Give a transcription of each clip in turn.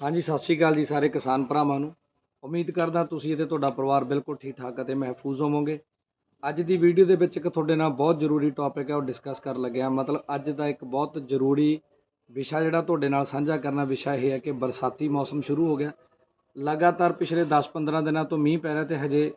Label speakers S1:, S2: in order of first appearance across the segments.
S1: ਹਾਂਜੀ, ਸਤਿ ਸ਼੍ਰੀ ਅਕਾਲ ਜੀ ਸਾਰੇ ਕਿਸਾਨ ਭਰਾਵਾਂ ਨੂੰ। ਉਮੀਦ ਕਰਦਾ ਤੁਸੀਂ ਅਤੇ ਤੁਹਾਡਾ ਪਰਿਵਾਰ ਬਿਲਕੁਲ ਠੀਕ ਠਾਕ ਅਤੇ ਮਹਿਫੂਜ਼ ਹੋਵੋਗੇ। ਅੱਜ ਦੀ ਵੀਡੀਓ ਦੇ ਵਿੱਚ ਇੱਕ ਤੁਹਾਡੇ ਨਾਲ ਬਹੁਤ ਜ਼ਰੂਰੀ ਟੌਪਿਕ ਹੈ, ਉਹ ਡਿਸਕਸ ਕਰਨ ਲੱਗਿਆ। ਮਤਲਬ ਅੱਜ ਦਾ ਇੱਕ ਬਹੁਤ ਜ਼ਰੂਰੀ ਵਿਸ਼ਾ ਜਿਹੜਾ ਤੁਹਾਡੇ ਨਾਲ ਸਾਂਝਾ ਕਰਨਾ, ਵਿਸ਼ਾ ਇਹ ਹੈ ਕਿ ਬਰਸਾਤੀ ਮੌਸਮ ਸ਼ੁਰੂ ਹੋ ਗਿਆ। ਲਗਾਤਾਰ ਪਿਛਲੇ 10-15 ਦਿਨਾਂ ਤੋਂ ਮੀਂਹ ਪੈ ਰਿਹਾ ਤੇ ਹਜੇ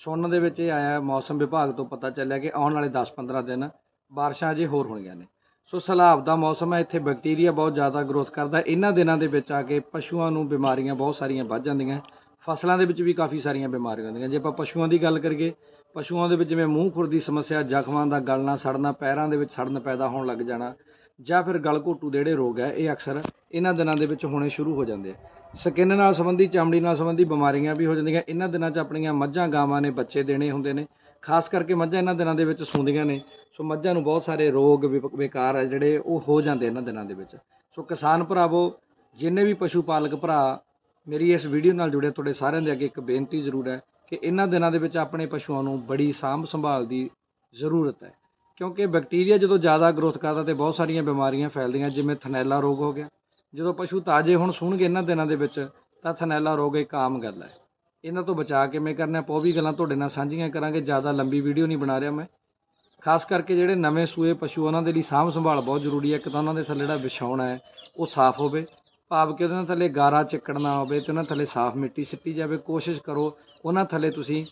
S1: ਸੁਣਨ ਦੇ ਵਿੱਚ ਇਹ ਆਇਆ ਮੌਸਮ ਵਿਭਾਗ ਤੋਂ ਪਤਾ ਚੱਲਿਆ ਕਿ ਆਉਣ ਵਾਲੇ 10-15 ਦਿਨ ਬਾਰਿਸ਼ਾਂ ਅਜੇ ਹੋਰ ਹੋਣੀਆਂ ਨੇ। ਸੋ ਸਲਾਬ ਦਾ ਮੌਸਮ ਹੈ, ਇੱਥੇ ਬੈਕਟੀਰੀਆ ਬਹੁਤ ਜ਼ਿਆਦਾ ਗਰੋਥ ਕਰਦਾ ਇਹਨਾਂ ਦਿਨਾਂ ਦੇ ਵਿੱਚ ਆ ਕੇ ਪਸ਼ੂਆਂ ਨੂੰ ਬਿਮਾਰੀਆਂ ਬਹੁਤ ਸਾਰੀਆਂ ਵੱਧ ਜਾਂਦੀਆਂ ਫਸਲਾਂ ਦੇ ਵਿੱਚ ਵੀ ਕਾਫੀ ਸਾਰੀਆਂ ਬਿਮਾਰੀਆਂ ਹੁੰਦੀਆਂ। ਜੇ ਆਪਾਂ ਪਸ਼ੂਆਂ ਦੀ ਗੱਲ ਕਰੀਏ, ਪਸ਼ੂਆਂ ਦੇ ਵਿੱਚ ਜਿਵੇਂ ਮੂੰਹ ਖੁਰ ਦੀ ਸਮੱਸਿਆ, ਜ਼ਖਮਾਂ ਦਾ ਗਲਣਾ, ਸੜਨਾ, ਪੈਰਾਂ ਦੇ ਵਿੱਚ ਸੜਨ ਪੈਦਾ ਹੋਣ ਲੱਗ ਜਾਣਾ ਜਾਂ ਫਿਰ ਗਲ ਘੋਟੂ ਦੇ ਜਿਹੜੇ ਰੋਗ ਹੈ, ਇਹ ਅਕਸਰ ਇਹਨਾਂ ਦਿਨਾਂ ਦੇ ਵਿੱਚ ਹੋਣੇ ਸ਼ੁਰੂ ਹੋ ਜਾਂਦੇ ਆ ਸਕਿਨ ਨਾਲ ਸੰਬੰਧੀ, ਚਮੜੀ ਨਾਲ ਸੰਬੰਧੀ ਬਿਮਾਰੀਆਂ ਵੀ ਹੋ ਜਾਂਦੀਆਂ। ਇਹਨਾਂ ਦਿਨਾਂ 'ਚ ਆਪਣੀਆਂ ਮੱਝਾਂ, ਗਾਵਾਂ ਨੇ ਬੱਚੇ ਦੇਣੇ ਹੁੰਦੇ ਨੇ। ਖਾਸ ਕਰਕੇ ਮੱਝਾਂ ਇਹਨਾਂ ਦਿਨਾਂ ਦੇ ਵਿੱਚ ਸੂੰਦੀਆਂ ਨੇ। ਸੋ ਮੱਝਾਂ ਨੂੰ ਬਹੁਤ ਸਾਰੇ ਰੋਗ ਵਿਕ- ਵਿਕਾਰ ਹੈ ਜਿਹੜੇ ਉਹ ਹੋ ਜਾਂਦੇ ਇਹਨਾਂ ਦਿਨਾਂ ਦੇ ਵਿੱਚ। ਸੋ ਕਿਸਾਨ ਭਰਾਵੋ, ਜਿੰਨੇ ਵੀ ਪਸ਼ੂ ਪਾਲਕ ਭਰਾ, ਮੇਰੀ ਇਸ ਵੀਡੀਓ ਨਾਲ ਜੁੜੇ ਤੁਹਾਡੇ ਸਾਰਿਆਂ ਦੇ ਅੱਗੇ ਇੱਕ ਬੇਨਤੀ ਜ਼ਰੂਰ ਹੈ ਕਿ ਇਹਨਾਂ ਦਿਨਾਂ ਦੇ ਵਿੱਚ ਆਪਣੇ ਪਸ਼ੂਆਂ ਨੂੰ ਬੜੀ ਸਾਂਭ ਸੰਭਾਲ ਦੀ ਜ਼ਰੂਰਤ ਹੈ। ਕਿਉਂਕਿ ਬੈਕਟੀਰੀਆ ਜਦੋਂ ਜ਼ਿਆਦਾ ਗਰੋਥ ਕਰਦਾ ਤੇ ਬਹੁਤ ਸਾਰੀਆਂ ਬਿਮਾਰੀਆਂ ਫੈਲਦੀਆਂ, ਜਿਵੇਂ ਥਨੈਲਾ ਰੋਗ ਹੋ ਗਿਆ। ਜਦੋਂ ਪਸ਼ੂ ਤਾਜ਼ੇ ਹੁਣ ਸੂਣਗੇ ਇਹਨਾਂ ਦਿਨਾਂ ਦੇ ਵਿੱਚ, ਤਾਂ ਥਨੈਲਾ ਰੋਗ ਇੱਕ ਆਮ ਗੱਲ ਹੈ। ਇਹਨਾਂ ਤੋਂ ਬਚਾ ਕਿਵੇਂ ਕਰਨਾ, ਆਪਾਂ ਉਹ ਵੀ ਗੱਲਾਂ ਤੁਹਾਡੇ ਨਾਲ ਸਾਂਝੀਆਂ ਕਰਾਂਗੇ, ਜ਼ਿਆਦਾ ਲੰਬੀ ਵੀਡੀਓ ਨਹੀਂ ਬਣਾ ਰਿਹਾ ਮੈਂ। ਖਾਸ ਕਰਕੇ ਜਿਹੜੇ ਨਵੇਂ ਸੂਏ ਪਸ਼ੂ, ਉਹਨਾਂ ਦੇ ਲਈ ਸਾਂਭ ਸੰਭਾਲ ਬਹੁਤ ਜ਼ਰੂਰੀ ਹੈ। ਇੱਕ ਤਾਂ ਉਹਨਾਂ ਦੇ ਥੱਲੇ ਜਿਹੜਾ ਵਿਛਾਉਣਾ ਹੈ, ਉਹ ਸਾਫ਼ ਹੋਵੇ। ਭਾਵ ਕਿ ਉਹਨਾਂ ਥੱਲੇ ਗਾਰਾ ਚਿੱਕੜ ਨਾ ਹੋਵੇ ਤੇ ਉਹਨਾਂ ਥੱਲੇ ਸਾਫ਼ ਮਿੱਟੀ ਸਿੱਟੀ ਜਾਵੇ, ਕੋਸ਼ਿਸ਼ ਕਰੋ, ਉਹਨਾਂ ਥੱਲੇ ਤੁਸੀਂ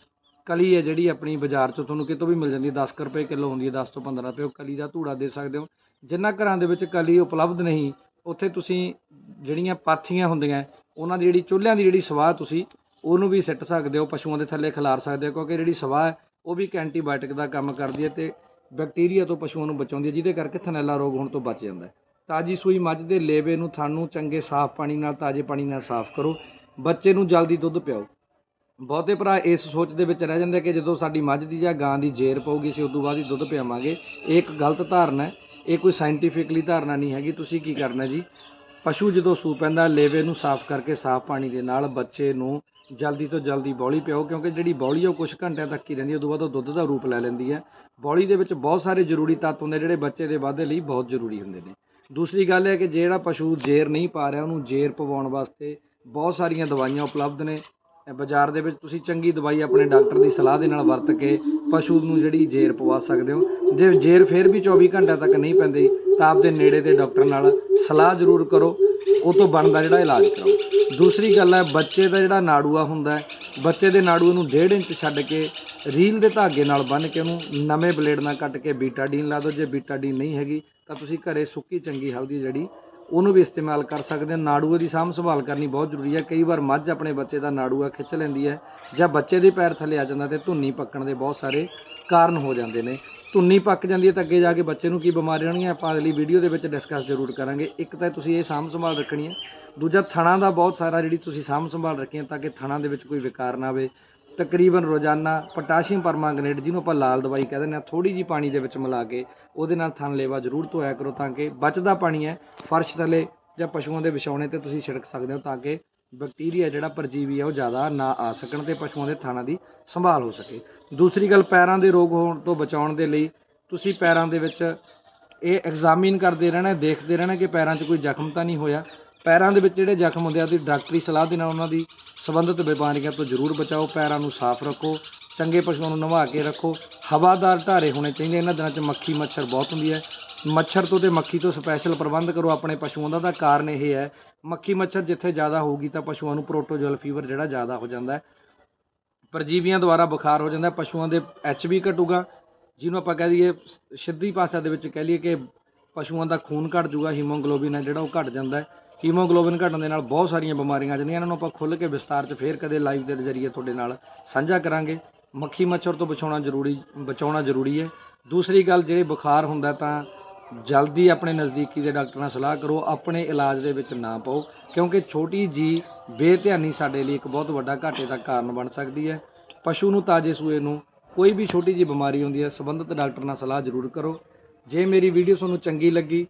S1: ਕਲੀ ਹੈ ਜਿਹੜੀ ਆਪਣੀ ਬਾਜ਼ਾਰ 'ਚੋਂ ਤੁਹਾਨੂੰ ਕਿਤੋਂ ਵੀ ਮਿਲ ਜਾਂਦੀ ਹੈ। 10 ਕੁ ਰੁਪਏ ਕਿਲੋ ਹੁੰਦੀ ਹੈ 10 ਤੋਂ 15 ਰੁਪਏ, ਉਹ ਕਲੀ ਦਾ ਧੂੜਾ ਦੇ ਸਕਦੇ ਹੋ। ਜਿਨ੍ਹਾਂ ਘਰਾਂ ਦੇ ਵਿੱਚ ਕਲੀ ਉਪਲਬਧ ਨਹੀਂ, ਉੱਥੇ ਤੁਸੀਂ ਜਿਹੜੀਆਂ ਪਾਥੀਆਂ ਹੁੰਦੀਆਂ, ਉਹਨਾਂ ਦੀ ਜਿਹੜੀ ਚੁੱਲ੍ਹਿਆਂ ਦੀ ਜਿਹੜੀ ਸਵਾਹ ਤੁਸੀਂ ਉਹਨੂੰ ਵੀ ਸਿੱਟ ਸਕਦੇ ਹੋ, ਪਸ਼ੂਆਂ ਦੇ ਥੱਲੇ ਖਿਲਾਰ ਸਕਦੇ ਹੋ, ਕਿਉਂਕਿ ਜਿਹੜੀ ਸਵਾਹ ਹੈ, ਉਹ ਵੀ ਇੱਕ ਐਂਟੀਬਾਇਓਟਿਕ ਦਾ ਕੰਮ ਕਰਦੀ ਹੈ ਤੇ ਬੈਕਟੀਰੀਆ ਤੋਂ ਪਸ਼ੂਆਂ ਨੂੰ ਬਚਾਉਂਦੀ ਹੈ, ਜਿਹਦੇ ਕਰਕੇ ਥਨੈਲਾ ਰੋਗ ਹੋਣ ਤੋਂ ਬਚ ਜਾਂਦਾ ਹੈ। ਤਾਜੀ ਸੂਈ ਮੱਝ ਦੇ ਲੇਵੇ ਨੂੰ, ਥਣ ਨੂੰ ਚੰਗੇ ਸਾਫ਼ ਪਾਣੀ ਨਾਲ, ਤਾਜ਼ੇ ਪਾਣੀ ਨਾਲ ਸਾਫ਼ ਕਰੋ, ਬੱਚੇ ਨੂੰ ਜਲਦੀ ਦੁੱਧ ਪਿਆਓ। ਬਹੁਤੇ ਭਰਾ ਇਸ ਸੋਚ ਦੇ ਵਿੱਚ ਰਹਿ ਜਾਂਦੇ ਕਿ ਜਦੋਂ ਸਾਡੀ ਮੱਝ ਦੀ ਜਾਂ ਗਾਂ ਦੀ ਜੇਰ ਪਊਗੀ, ਅਸੀਂ ਉਦੋਂ ਬਾਅਦ ਹੀ ਦੁੱਧ ਪਿਆਵਾਂਗੇ। ਇਹ ਇੱਕ ਗਲਤ ਧਾਰਨਾ ਹੈ, ਇਹ ਕੋਈ ਸਾਇੰਟੀਫਿਕਲੀ ਧਾਰਨਾ ਨਹੀਂ ਹੈਗੀ, ਤੁਸੀਂ ਕੀ ਕਰਨਾ ਜੀ? ਪਸ਼ੂ ਜਦੋਂ ਸੂ ਪੈਂਦਾ, ਲੇਵੇ ਨੂੰ ਸਾਫ਼ ਕਰਕੇ, ਸਾਫ਼ ਪਾਣੀ ਦੇ ਨਾਲ ਬੱਚੇ ਨੂੰ ਜਲਦੀ ਤੋਂ ਜਲਦੀ ਬੌਲੀ ਪਿਆਓ, ਕਿਉਂਕਿ ਜਿਹੜੀ ਬੌਲੀ ਉਹ ਕੁਝ ਘੰਟਿਆਂ ਤੱਕ ਹੀ ਰਹਿੰਦੀ ਹੈ ਉਦੋਂ ਬਾਅਦ ਉਹ ਦੁੱਧ ਦਾ ਰੂਪ ਲੈ ਲੈਂਦੀ ਹੈ ਬੌਲੀ ਦੇ ਵਿੱਚ ਬਹੁਤ ਸਾਰੇ ਜ਼ਰੂਰੀ ਤੱਤ ਹੁੰਦੇ ਜਿਹੜੇ ਬੱਚੇ ਦੇ ਵਾਧੇ ਲਈ ਬਹੁਤ ਜ਼ਰੂਰੀ ਹੁੰਦੇ ਨੇ। ਦੂਸਰੀ ਗੱਲ ਹੈ ਕਿ ਜਿਹੜਾ ਪਸ਼ੂ ਜੇਰ ਨਹੀਂ ਪਾ ਰਿਹਾ, ਉਹਨੂੰ ਜੇਰ ਪਵਾਉਣ ਵਾਸਤੇ ਬਹੁਤ ਸਾਰੀਆਂ ਦਵਾਈਆਂ ਉਪਲਬਧ ਨੇ। ਬਾਜ਼ਾਰ ਦੇ ਵਿੱਚ ਤੁਸੀਂ ਚੰਗੀ ਦਵਾਈ ਆਪਣੇ ਡਾਕਟਰ ਦੀ ਸਲਾਹ ਦੇ ਨਾਲ ਵਰਤ ਕੇ ਪਸ਼ੂ ਨੂੰ ਜਿਹੜੀ ਜੇਰ ਪਵਾ ਸਕਦੇ ਹੋ। ਜੇ ਜੇਰ ਫਿਰ ਵੀ 24 ਘੰਟਿਆਂ ਤੱਕ ਨਹੀਂ ਪੈਂਦੀ, ਤਾਂ ਆਪਦੇ ਨੇੜੇ ਦੇ ਡਾਕਟਰ ਨਾਲ ਸਲਾਹ ਜ਼ਰੂਰ ਕਰੋ। ਉਹ ਤੋਂ ਬਣਦਾ ਜਿਹੜਾ ਇਲਾਜ ਕਰਾਓ। ਦੂਸਰੀ ਗੱਲ ਹੈ, ਬੱਚੇ ਦਾ ਜਿਹੜਾ ਨਾੜੂਆ ਹੁੰਦਾ ਬੱਚੇ ਦੇ ਨਾੜੂਏ ਨੂੰ 1.5 ਇੰਚ ਛੱਡ ਕੇ ਰੀਲ ਦੇ ਧਾਗੇ ਨਾਲ ਬੰਨ੍ਹ ਕੇ ਉਹਨੂੰ ਨਵੇਂ ਬਲੇਡ ਨਾਲ ਕੱਟ ਕੇ ਬੀਟਾਡੀਨ ਲਾ ਦਿਓ। ਜੇ ਬੀਟਾਡੀਨ ਨਹੀਂ ਹੈਗੀ, ਤਾਂ ਤੁਸੀਂ ਘਰੇ ਸੁੱਕੀ ਚੰਗੀ, ਹਲਦੀ ਜਿਹੜੀ ਉਹਨੂੰ ਵੀ ਇਸਤੇਮਾਲ ਕਰ ਸਕਦੇ ਹਾਂ। ਨਾੜੂਏ ਦੀ ਸਾਂਭ ਸੰਭਾਲ ਕਰਨੀ ਬਹੁਤ ਜ਼ਰੂਰੀ ਹੈ। ਕਈ ਵਾਰ ਮੱਝ ਆਪਣੇ ਬੱਚੇ ਦਾ ਨਾੜੂਆ ਖਿੱਚ ਲੈਂਦੀ ਹੈ ਜਾਂ ਬੱਚੇ ਦੇ ਪੈਰ ਥੱਲੇ ਆ ਜਾਂਦਾ ਤੇ ਧੁੰਨੀ ਪੱਕਣ ਦੇ ਬਹੁਤ ਸਾਰੇ ਕਾਰਨ ਹੋ ਜਾਂਦੇ ਨੇ। ਧੁੰਨੀ ਪੱਕ ਜਾਂਦੀ ਹੈ ਤਾਂ ਅੱਗੇ ਜਾ ਕੇ ਬੱਚੇ ਨੂੰ ਕੀ ਬਿਮਾਰੀਆਂ ਹੋਣਗੀਆਂ ਆਪਾਂ ਅਗਲੀ ਵੀਡੀਓ ਦੇ ਵਿੱਚ ਡਿਸਕਸ ਜ਼ਰੂਰ ਕਰਾਂਗੇ। ਇੱਕ ਤਾਂ ਤੁਸੀਂ ਇਹ ਸਾਂਭ ਸੰਭਾਲ ਰੱਖਣੀ ਹੈ। ਦੂਜਾ, ਥਣਾ ਦਾ ਬਹੁਤ ਸਾਰਾ ਜਿਹੜੀ ਤੁਸੀਂ ਸਾਂਭ ਸੰਭਾਲ ਰੱਖੀ ਹੈ ਤਾਂ ਕਿ ਥਣਾ ਦੇ ਵਿੱਚ ਕੋਈ ਵਿਕਾਰ ਨਾ ਆਵੇ। ਤਕਰੀਬਨ ਰੋਜ਼ਾਨਾ ਪੋਟਾਸ਼ੀਅਮ ਪਰਮਾਂਗਨੇਟ, ਜਿਹਨੂੰ ਆਪਾਂ ਲਾਲ ਦਵਾਈ ਕਹਿ ਦਿੰਦੇ ਹਾਂ ਥੋੜੀ ਜੀ ਪਾਣੀ ਦੇ ਵਿੱਚ ਮਿਲਾ ਕੇ ਉਹਦੇ ਨਾਲ ਥਣ ਲੇਵਾ ਜ਼ਰੂਰ ਧੋਇਆ ਕਰੋ ਤਾਂ ਕਿ ਬਚਦਾ ਪਾਣੀ ਹੈ, ਫਰਸ਼ ਥਲੇ ਜਾਂ ਪਸ਼ੂਆਂ ਦੇ ਵਿਛਾਉਣੇ ਤੇ ਤੁਸੀਂ ਛਿੜਕ ਸਕਦੇ ਹੋ ਤਾਂ ਕਿ ਬੈਕਟੀਰੀਆ ਜਿਹੜਾ ਪਰਜੀਵੀ ਆ ਉਹ ਜ਼ਿਆਦਾ ਨਾ ਆ ਸਕਣ ਤੇ ਪਸ਼ੂਆਂ ਦੇ ਥਾਣਾ ਦੀ ਸੰਭਾਲ ਹੋ ਸਕੇ। ਦੂਸਰੀ ਗੱਲ, ਪੈਰਾਂ ਦੇ ਰੋਗ ਹੋਣ ਤੋਂ ਬਚਾਉਣ ਦੇ ਲਈ ਤੁਸੀਂ ਪੈਰਾਂ ਦੇ ਵਿੱਚ ਇਹ ਐਗਜ਼ਾਮਿਨ ਕਰਦੇ ਰਹਿਣਾ, ਦੇਖਦੇ ਰਹਿਣਾ ਕਿ ਪੈਰਾਂ 'ਚ ਕੋਈ ਜ਼ਖਮ ਤਾਂ ਨਹੀਂ ਹੋਇਆ। ਪੈਰਾਂ ਦੇ ਵਿੱਚ ਜਿਹੜੇ ਜ਼ਖਮ ਹੁੰਦੇ ਆ, ਉਹਦੀ ਡਾਕਟਰੀ ਸਲਾਹ ਦੇ ਨਾਲ ਉਹਨਾਂ ਦੀ ਸੰਬੰਧਿਤ ਬਿਮਾਰੀਆਂ ਤੋਂ ਜ਼ਰੂਰ ਬਚਾਓ, ਪੈਰਾਂ ਨੂੰ ਸਾਫ਼ ਰੱਖੋ, ਚੰਗੇ ਪਸ਼ੂਆਂ ਨੂੰ ਨਵਾ ਕੇ ਰੱਖੋ। ਹਵਾਦਾਰ ਢਾਰੇ ਹੋਣੇ ਚਾਹੀਦੇ, ਇਹਨਾਂ ਦਿਨਾਂ 'ਚ ਮੱਖੀ ਮੱਛਰ ਬਹੁਤ ਹੁੰਦੀ ਹੈ। ਮੱਛਰ ਤੋਂ ਤੇ ਮੱਖੀ ਤੋਂ ਸਪੈਸ਼ਲ ਪ੍ਰਬੰਧ ਕਰੋ, ਆਪਣੇ ਪਸ਼ੂਆਂ ਦਾ ਤਾਂ ਕਾਰਨ ਇਹ ਹੈ, ਮੱਖੀ ਮੱਛਰ ਜਿੱਥੇ ਜ਼ਿਆਦਾ ਹੋਊਗੀ ਤਾਂ ਪਸ਼ੂਆਂ ਨੂੰ ਪ੍ਰੋਟੋਜਲ ਫੀਵਰ ਜਿਹੜਾ ਜ਼ਿਆਦਾ ਹੋ ਜਾਂਦਾ ਹੈ। ਪਰਜੀਵੀਆਂ ਦੁਆਰਾ ਬੁਖਾਰ ਹੋ ਜਾਂਦਾ ਪਸ਼ੂਆਂ ਦੇ ਐਚ ਵੀ ਘਟੂਗਾ, ਜਿਹਨੂੰ ਆਪਾਂ ਕਹਿ ਦਈਏ ਸਿੱਧੀ ਭਾਸ਼ਾ ਦੇ ਵਿੱਚ ਕਹਿ ਲਈਏ ਕਿ ਪਸ਼ੂਆਂ ਦਾ ਖੂਨ ਘਟ ਜੂਗਾ, ਹੀਮੋਗਲੋਬਿਨ ਹੈ ਜਿਹੜਾ ਉਹ ਘਟ ਜਾਂਦਾ ਹੈ। ਹੀਮੋਗਲੋਬਿਨ ਘਟਣ ਦੇ ਨਾਲ ਬਹੁਤ ਸਾਰੀਆਂ ਬਿਮਾਰੀਆਂ ਆ ਜਾਂਦੀਆਂ। ਇਹਨਾਂ ਨੂੰ ਆਪਾਂ ਖੁੱਲ੍ਹ ਕੇ ਵਿਸਤਾਰ 'ਚ ਫੇਰ ਕਦੇ ਲਾਈਵ ਦੇ ਜ਼ਰੀਏ ਤੁਹਾਡੇ ਨਾਲ ਸਾਂਝਾ ਕਰਾਂਗੇ। ਮੱਖੀ ਮੱਛਰ ਤੋਂ ਬਚਾਉਣਾ ਜ਼ਰੂਰੀ ਬਚਾਉਣਾ ਜ਼ਰੂਰੀ ਹੈ। ਦੂਸਰੀ ਗੱਲ, ਜਿਹੜੇ ਬੁਖਾਰ ਹੁੰਦਾ ਤਾਂ ਜਲਦੀ ਆਪਣੇ ਨਜ਼ਦੀਕੀ ਦੇ ਡਾਕਟਰ ਨਾਲ ਸਲਾਹ ਕਰੋ, ਆਪਣੇ ਇਲਾਜ ਦੇ ਵਿੱਚ ਨਾ ਪਾਓ, ਕਿਉਂਕਿ ਛੋਟੀ ਜੀ ਬੇਧਿਆਨੀ ਸਾਡੇ ਲਈ ਇੱਕ ਬਹੁਤ ਵੱਡਾ ਘਾਟੇ ਦਾ ਕਾਰਨ ਬਣ ਸਕਦੀ ਹੈ। ਪਸ਼ੂ ਨੂੰ ਤਾਜੇ ਸੂਏ ਨੂੰ ਕੋਈ ਵੀ ਛੋਟੀ ਜੀ ਬਿਮਾਰੀ ਹੁੰਦੀ ਹੈ, ਸੰਬੰਧਿਤ ਡਾਕਟਰ ਨਾਲ ਸਲਾਹ ਜ਼ਰੂਰ ਕਰੋ। ਜੇ ਮੇਰੀ ਵੀਡੀਓ ਤੁਹਾਨੂੰ ਚੰਗੀ ਲੱਗੀ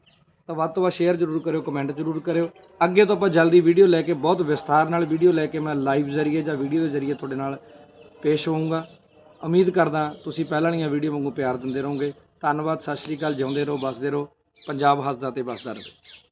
S1: ਤਾਂ ਵੱਧ ਤੋਂ ਵੱਧ ਸ਼ੇਅਰ ਜ਼ਰੂਰ ਕਰਿਓ ਕਮੈਂਟ ਜ਼ਰੂਰ ਕਰਿਓ। ਅੱਗੇ ਤੋਂ ਆਪਾਂ ਜਲਦੀ ਵੀਡੀਓ ਲੈ ਕੇ, ਬਹੁਤ ਵਿਸਥਾਰ ਨਾਲ ਵੀਡੀਓ ਲੈ ਕੇ ਮੈਂ ਲਾਈਵ ਜ਼ਰੀਏ ਜਾਂ ਵੀਡੀਓ ਦੇ ਜ਼ਰੀਏ ਤੁਹਾਡੇ ਨਾਲ ਪੇਸ਼ ਹੋਊਂਗਾ। ਉਮੀਦ ਕਰਦਾ ਤੁਸੀਂ ਪਹਿਲਾਂ ਵਾਲੀਆਂ ਵੀਡੀਓ ਵਾਂਗੂ ਪਿਆਰ ਦਿੰਦੇ ਰਹੋਗੇ। ਧੰਨਵਾਦ, ਸਤਿ ਸ਼੍ਰੀ ਅਕਾਲ, ਜਿਉਂਦੇ ਰਹੋ ਬਸਦੇ ਰਹੋ। ਪੰਜਾਬ ਹੱਸਦਾ ਤੇ ਬਸਦਾ ਰਹੇ।